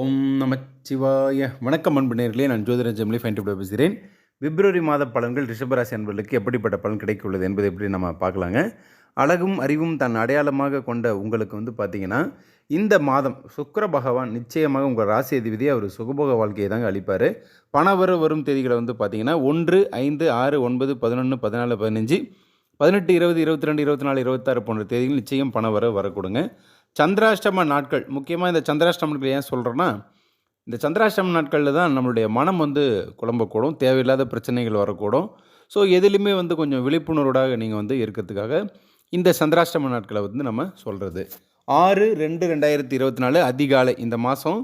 ஓம் நமச்சிவாய. வணக்கம் அன்பு நேர்களே நான் ஜோதிட ஜெம்லி ஃபைன் பேசுகிறேன். பிப்ரவரி மாத பலன்கள் ரிஷபராசி அன்பர்களுக்கு எப்படிப்பட்ட பலன் கிடைக்க உள்ளது என்பதை எப்படி நம்ம பார்க்கலாங்க? அழகும் அறிவும் தன் அடையாளமாக கொண்ட உங்களுக்கு வந்து பார்த்தீங்கன்னா இந்த மாதம் சுக்கர பகவான் நிச்சயமாக உங்கள் ராசி அதிபதி அவர் சுகபோக வாழ்க்கையை தாங்க அளிப்பார். பணவர வரும் தேதிகளை வந்து பார்த்தீங்கன்னா ஒன்று ஐந்து ஆறு ஒன்பது பதினொன்று பதினாலு பதினஞ்சு பதினெட்டு இருபது இருபத்தி ரெண்டு இருபத்தி நாலு இருபத்தாறு போன்ற தேதிகள் நிச்சயம் பணம் வர வரக்கூடுங்க. சந்திராஷ்டம நாட்கள் முக்கியமாக இந்த சந்திராஷ்டம நாட்கள் ஏன் சொல்கிறேன்னா இந்த சந்திராஷ்டம நாட்களில் தான் நம்மளுடைய மனம் வந்து குழம்பக்கூடும் தேவையில்லாத பிரச்சனைகள் வரக்கூடும். ஸோ எதுலேயுமே வந்து கொஞ்சம் விழிப்புணர்வோடாக நீங்கள் வந்து இருக்கிறதுக்காக இந்த சந்திராஷ்டம நாட்களை வந்து நம்ம சொல்கிறது ஆறு ரெண்டு ரெண்டாயிரத்தி இருபத்தி நாலு அதிகாலை இந்த மாதம்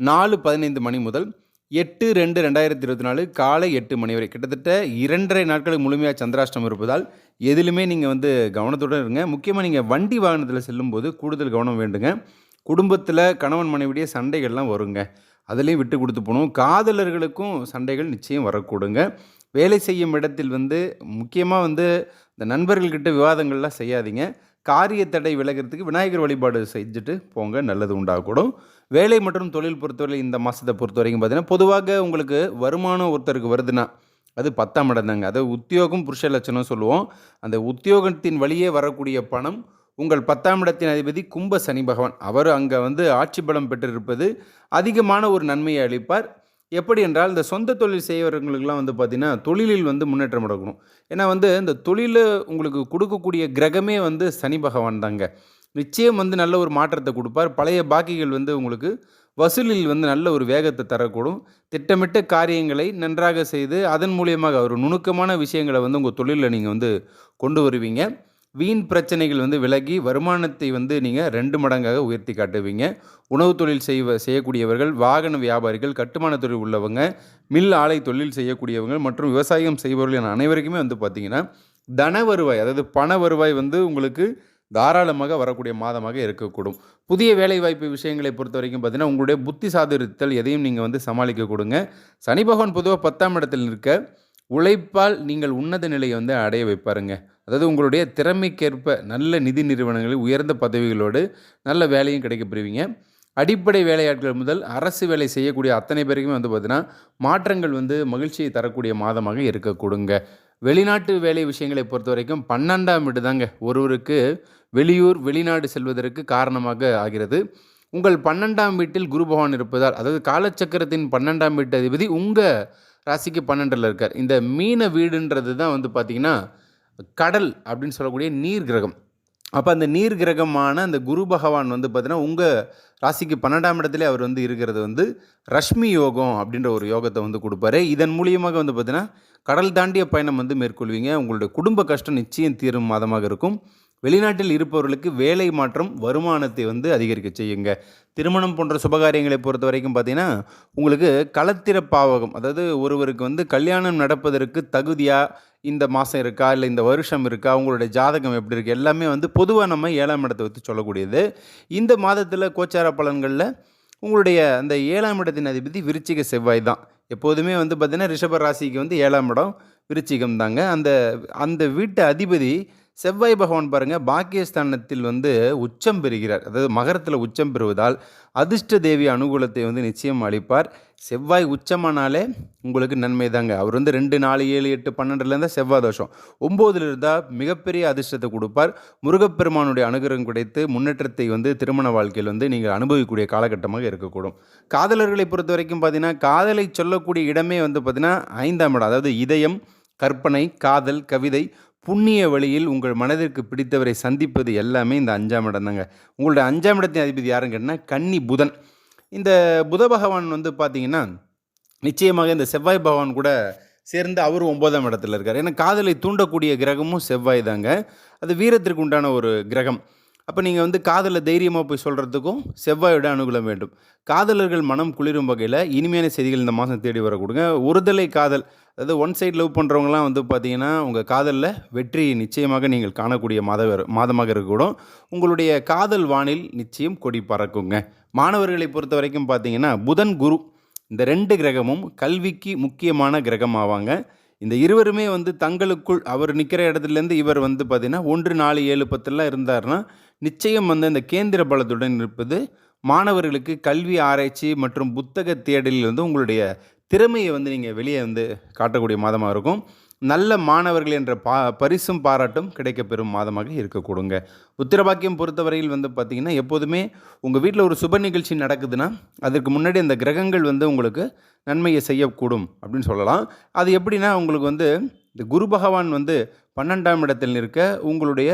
நாலு பதினைந்து மணி முதல் எட்டு ரெண்டு ரெண்டாயிரத்தி இருபத்தி நாலு காலை எட்டு மணி வரை. கிட்டத்தட்ட இரண்டரை நாட்களுக்கு முழுமையாக சந்திராஷ்டம் இருப்பதால் எதிலுமே நீங்கள் வந்து கவனத்துடன் இருங்க. முக்கியமாக நீங்கள் வண்டி வாகனத்தில் செல்லும்போது கூடுதல் கவனம் வேண்டுங்க. குடும்பத்தில் கணவன் மனைவிடைய சண்டைகள்லாம் வருங்க. அதுலேயும் விட்டு கொடுத்து போகணும். காதலர்களுக்கும் சண்டைகள் நிச்சயம் வரக்கூடுங்க. வேலை செய்யும் இடத்தில் வந்து முக்கியமாக வந்து இந்த நண்பர்கள்கிட்ட விவாதங்கள்லாம் செய்யாதீங்க. காரிய தடை விலகிறதுக்கு விநாயகர் வழிபாடு செஞ்சுட்டு போங்க. நல்லது உண்டாகக்கூடும். வேலை மற்றும் தொழில் பொறுத்தவரை இந்த மாதத்தை பொறுத்த வரைக்கும் பார்த்தீங்கன்னா பொதுவாக உங்களுக்கு வருமானம் ஒருத்தருக்கு வருதுன்னா அது பத்தாம் இடம் தாங்க அதாவது உத்தியோகம் புருஷ லட்சணம் சொல்லுவோம். அந்த உத்தியோகத்தின் வழியே வரக்கூடிய பணம் உங்கள் பத்தாம் இடத்தின் அதிபதி கும்ப சனி பகவான். அவர் அங்கே வந்து ஆட்சி பலம் பெற்றிருப்பது அதிகமான ஒரு நன்மையை அளிப்பார். எப்படி என்றால் இந்த சொந்த தொழில் செய்கிறவங்களுக்குலாம் வந்து பார்த்திங்கன்னா தொழிலில் வந்து முன்னேற்றம் அடக்கணும் ஏன்னா வந்து இந்த தொழிலை உங்களுக்கு கொடுக்கக்கூடிய கிரகமே வந்து சனி பகவான் தாங்க நிச்சயம் வந்து நல்ல ஒரு மாற்றத்தை கொடுப்பார். பழைய பாக்கிகள் வந்து உங்களுக்கு வசூலில் வந்து நல்ல ஒரு வேகத்தை தரக்கூடும். திட்டமிட்ட காரியங்களை நன்றாக செய்து அதன் மூலியமாக ஒரு நுணுக்கமான விஷயங்களை வந்து உங்கள் தொழிலில் நீங்கள் வந்து கொண்டு வருவீங்க. வீண் பிரச்சனைகள் வந்து விலகி வருமானத்தை வந்து நீங்கள் ரெண்டு மடங்காக உயர்த்தி காட்டுவீங்க. உணவு தொழில் செய்வ செய்யக்கூடியவர்கள் வாகன வியாபாரிகள் கட்டுமான தொழில் உள்ளவங்க மில் ஆலை தொழில் செய்யக்கூடியவங்க மற்றும் விவசாயம் செய்பவர்கள் என அனைவருக்குமே வந்து பார்த்திங்கன்னா தன வருவாய் அதாவது பண வருவாய் வந்து உங்களுக்கு தாராளமாக வரக்கூடிய மாதமாக இருக்கக்கூடும். புதிய வேலைவாய்ப்பு விஷயங்களை பொறுத்த வரைக்கும் பார்த்தீங்கன்னா உங்களுடைய புத்தி சாதித்தல் எதையும் நீங்கள் வந்து சமாளிக்க கொடுங்க. சனி பகவான் பொதுவாக பத்தாம் இடத்தில் இருக்க உழைப்பால் நீங்கள் உன்னத நிலையை வந்து அடைய வைப்பாருங்க. அதாவது உங்களுடைய திறமைக்கேற்ப நல்ல நிதி நிறுவனங்களில் உயர்ந்த பதவிகளோடு நல்ல வேலையும் கிடைக்கப்பெறுவீங்க அடிப்படை வேலையாட்கள் முதல் அரசு வேலை செய்யக்கூடிய அத்தனை பேருக்குமே வந்து பார்த்தீங்கன்னா மாற்றங்கள் வந்து மகிழ்ச்சியை தரக்கூடிய மாதமாக இருக்கக்கூடுங்க வெளிநாட்டு வேலை விஷயங்களை பொறுத்த வரைக்கும் பன்னெண்டாம் வீடு தாங்க ஒருவருக்கு வெளியூர் வெளிநாடு செல்வதற்கு காரணமாக ஆகிறது. உங்கள் பன்னெண்டாம் வீட்டில் குரு பகவான் இருப்பதால் அதாவது காலச்சக்கரத்தின் பன்னெண்டாம் வீட்டு அதிபதி உங்கள் ராசிக்கு பன்னெண்டில் இருக்கார். இந்த மீன வீடுன்றது தான் வந்து பார்த்திங்கன்னா கடல் அப்படின்னு சொல்லக்கூடிய நீர் கிரகம். அப்போ அந்த நீர் கிரகமான அந்த குரு பகவான் வந்து பார்த்தீங்கன்னா உங்கள் ராசிக்கு பன்னெண்டாம் இடத்துல அவர் வந்து இருக்கிறது வந்து ரஷ்மி யோகம் அப்படின்ற ஒரு யோகத்தை வந்து கொடுப்பாரு. இதன் மூலியமாக வந்து பார்த்தீங்கன்னா கடல் தாண்டிய பயணம் வந்து மேற்கொள்வீங்க. உங்களுடைய குடும்ப கஷ்டம் நிச்சயம் தீரும் மாதமாக இருக்கும். வெளிநாட்டில் இருப்பவர்களுக்கு வேலை மாற்றம் வருமானத்தை வந்து அதிகரிக்க செய்யுங்க. திருமணம் போன்ற சுபகாரியங்களை பொறுத்த வரைக்கும் பார்த்தீங்கன்னா உங்களுக்கு களத்திர பாவகம் அதாவது ஒருவருக்கு வந்து கல்யாணம் நடப்பதற்கு தகுதியாக இந்த மாதம் இருக்கா இல்லை இந்த வருஷம் இருக்கா உங்களுடைய ஜாதகம் எப்படி இருக்குது எல்லாமே வந்து பொதுவாக நம்ம ஏழாம் இடத்தை வச்சு சொல்லக்கூடியது. இந்த மாதத்தில் கோச்சார பலன்களில் உங்களுடைய அந்த ஏழாம் இடத்தின் அதிபதி விருச்சிக செவ்வாய் தான். எப்போதுமே வந்து பார்த்திங்கன்னா ரிஷப ராசிக்கு வந்து ஏழாம் இடம் விருச்சிகம் தாங்க. அந்த அந்த வீட்டு அதிபதி செவ்வாய் பகவான் பாருங்கள் பாக்கியஸ்தானத்தில் வந்து உச்சம் பெறுகிறார். அதாவது மகரத்தில் உச்சம் பெறுவதால் அதிர்ஷ்ட தேவி அனுகூலத்தை வந்து நிச்சயம் அளிப்பார். செவ்வாய் உச்சமானாலே உங்களுக்கு நன்மை தாங்க. அவர் வந்து ரெண்டு நாலு ஏழு எட்டு பன்னெண்டுலேருந்தால் செவ்வாய் தோஷம். ஒம்போதுல இருந்தால் மிகப்பெரிய அதிர்ஷ்டத்தை கொடுப்பார். முருகப்பெருமானுடைய அனுகிரகம் கிடைத்து முன்னேற்றத்தை வந்து திருமண வாழ்க்கையில் வந்து நீங்கள் அனுபவிக்கக்கூடிய காலகட்டமாக இருக்கக்கூடும். காதலர்களை பொறுத்த வரைக்கும் பார்த்தீங்கன்னா காதலை சொல்லக்கூடிய இடமே வந்து பார்த்திங்கன்னா ஐந்தாம் இடம். அதாவது இதயம் கற்பனை காதல் கவிதை புண்ணிய வழியில் உங்கள் மனதிற்கு பிடித்தவரை சந்திப்பது எல்லாமே இந்த அஞ்சாம் இடம் தாங்க உங்களுடைய அஞ்சாம் இடத்தின் அதிபதி யாருன்னு கேட்டால் கன்னி புதன். இந்த புத பகவான் வந்து பார்த்தீங்கன்னா நிச்சயமாக இந்த செவ்வாய் பகவான் கூட சேர்ந்து அவர் ஒன்பதாம் இடத்துல இருக்கார். ஏன்னா காதலை தூண்டக்கூடிய கிரகமும் செவ்வாய் தாங்க. அது வீரத்திற்கு உண்டான ஒரு கிரகம். அப்போ நீங்கள் வந்து காதலில் தைரியமாக போய் சொல்கிறதுக்கும் செவ்வாயோட அனுகூலம் வேண்டும். காதலர்கள் மனம் குளிரும் வகையில் இனிமையான செய்திகள் இந்த மாதம் தேடி வர கொடுங்க ஒருதலை காதல் அதாவது ஒன் சைட் லவ் பண்ணுறவங்களாம் வந்து பார்த்தீங்கன்னா உங்கள் காதலில் வெற்றி நிச்சயமாக நீங்கள் காணக்கூடிய மாத மாதமாக இருக்கக்கூடும். உங்களுடைய காதல் வானில் நிச்சயம் கொடி பறக்குங்க. மாணவர்களை பொறுத்த வரைக்கும் பார்த்தீங்கன்னா புதன் குரு இந்த ரெண்டு கிரகமும் கல்விக்கு முக்கியமான கிரகம் ஆவாங்க இந்த இருவருமே வந்து தங்களுக்குள் அவர் நிற்கிற இடத்துலேருந்து இவர் வந்து பார்த்திங்கன்னா ஒன்று நாலு ஏழு பத்துலாம் இருந்தார்னா நிச்சயம் வந்து இந்த கேந்திர பலத்துடன் இருப்பது மாணவர்களுக்கு கல்வி ஆராய்ச்சி மற்றும் புத்தக தேடலில் வந்து உங்களுடைய திறமையை வந்து நீங்கள் வெளியே வந்து காட்டக்கூடிய மாதமாக இருக்கும். நல்ல மாணவர்கள் என்ற பா பரிசும் பாராட்டும் கிடைக்கப்பெறும் மாதமாக இருக்கக்கூடுங்க. உத்திரபாக்கியம் பொறுத்தவரையில் வந்து பார்த்திங்கன்னா எப்போதுமே உங்கள் வீட்டில் ஒரு சுப நிகழ்ச்சி நடக்குதுன்னா அதற்கு முன்னாடி அந்த கிரகங்கள் வந்து உங்களுக்கு நன்மையை செய்யக்கூடும் அப்படின்னு சொல்லலாம். அது எப்படின்னா உங்களுக்கு வந்து இந்த குரு பகவான் வந்து பன்னெண்டாம் இடத்தில் இருக்க உங்களுடைய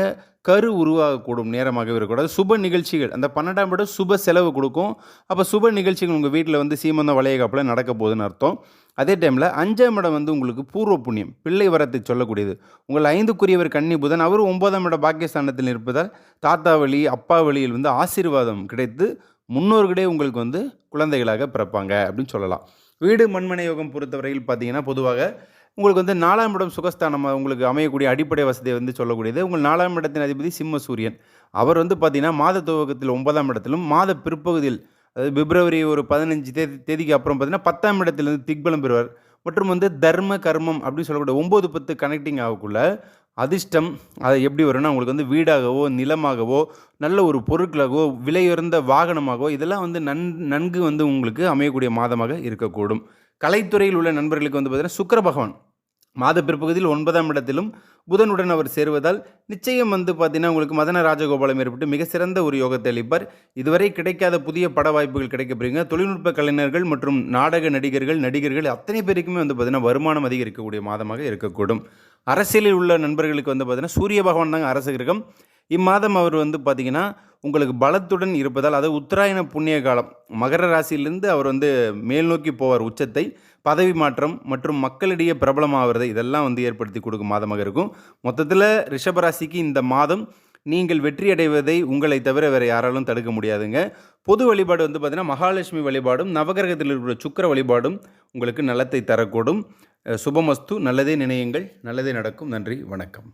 கரு உருவாகக்கூடும் நேரமாகவே இருக்கக்கூடாது சுப நிகழ்ச்சிகள் அந்த பன்னெண்டாம் இடம் சுப செலவு கொடுக்கும். அப்போ சுப நிகழ்ச்சிகள் உங்கள் வீட்டில் வந்து சீமந்த வளையகாப்பில் நடக்க போகுதுன்னு அர்த்தம். அதே டைமில் அஞ்சாம் இடம் வந்து உங்களுக்கு பூர்வ புண்ணியம் பிள்ளை வரத்தை சொல்லக்கூடியது. உங்கள் ஐந்துக்குரியவர் கன்னி புதன் அவர் ஒன்பதாம் இடம் பாக்கியஸ்தானத்தில் இருப்பதால் தாத்தா வழி அப்பா வழியில் வந்து ஆசீர்வாதம் கிடைத்து முன்னோர்களே உங்களுக்கு வந்து குழந்தைகளாக பிறப்பாங்க அப்படின்னு சொல்லலாம். வீடு மண்மனை யோகம் பொறுத்தவரையில் பார்த்தீங்கன்னா பொதுவாக உங்களுக்கு வந்து நாலாம் இடம் சுகஸ்தானம் உங்களுக்கு அமையக்கூடிய அடிப்படை வசதியை வந்து சொல்லக்கூடியது. உங்கள் நாலாம் இடத்தின் அதிபதி சிம்ம சூரியன் அவர் வந்து பார்த்தீங்கன்னா மாத துவக்கத்தில் ஒன்பதாம் இடத்திலும் மாத பிற்பகுதியில் அதாவது பிப்ரவரி ஒரு பதினஞ்சு தேதி தேதிக்கு அப்புறம் பார்த்தீங்கன்னா பத்தாம் இடத்துலேருந்து திக்பலம் பெறுவார். மற்றும் வந்து தர்ம கர்மம் அப்படின்னு சொல்லக்கூடிய ஒம்பது பத்து கனெக்டிங் ஆகக்குள்ள அதிர்ஷ்டம் அது எப்படி வரும்னா உங்களுக்கு வந்து வீடாகவோ நிலமாகவோ நல்ல ஒரு பொருட்களாகவோ விலையுயர்ந்த வாகனமாகவோ இதெல்லாம் வந்து நன் நன்கு வந்து உங்களுக்கு அமையக்கூடிய மாதமாக இருக்கக்கூடும். கலைத்துறையில் உள்ள நண்பர்களுக்கு வந்து பார்த்தீங்கன்னா சுக்கர பகவான். மாத பிற்பகுதியில் ஒன்பதாம் இடத்திலும் புதனுடன் அவர் சேருவதால் நிச்சயம் வந்து பார்த்தீங்கன்னா உங்களுக்கு மதன ராஜகோபாலம் ஏற்பட்டு மிக சிறந்த ஒரு யோகத்தை அளிப்பார். இதுவரை கிடைக்காத புதிய பட வாய்ப்புகள் கிடைக்கப்படுங்க தொழில்நுட்ப கலைஞர்கள் மற்றும் நாடக நடிகர்கள் நடிகர்கள் அத்தனை பேருக்குமே வந்து பார்த்தீங்கன்னா வருமானம் அதிகரிக்கக்கூடிய மாதமாக இருக்கக்கூடும். அரசியலில் உள்ள நண்பர்களுக்கு வந்து பார்த்தீங்கன்னா சூரிய பகவான் தாங்க அரசு கிரகம். இம்மாதம் அவர் வந்து பார்த்திங்கன்னா உங்களுக்கு பலத்துடன் இருப்பதால் அதாவது உத்தராயண புண்ணிய காலம் மகர ராசியிலிருந்து அவர் வந்து மேல் நோக்கி போவார் உச்சத்தை பதவி மாற்றம் மற்றும் மக்களிடையே பிரபலமாகிறது இதெல்லாம் வந்து ஏற்படுத்தி கொடுக்கும் மாதமாக இருக்கும். மொத்தத்தில் ரிஷபராசிக்கு இந்த மாதம் நீங்கள் வெற்றி அடைவதை உங்களை தவிர வேறு யாராலும் தடுக்க முடியாதுங்க. பொது வழிபாடு வந்து பார்த்திங்கன்னா மகாலட்சுமி வழிபாடும் நவகிரகத்தில் இருக்கிற சுக்கர வழிபாடும் உங்களுக்கு நலத்தை தரக்கூடும். சுபமஸ்து நல்லதே நினையுங்கள் நல்லதே நடக்கும். நன்றி வணக்கம்.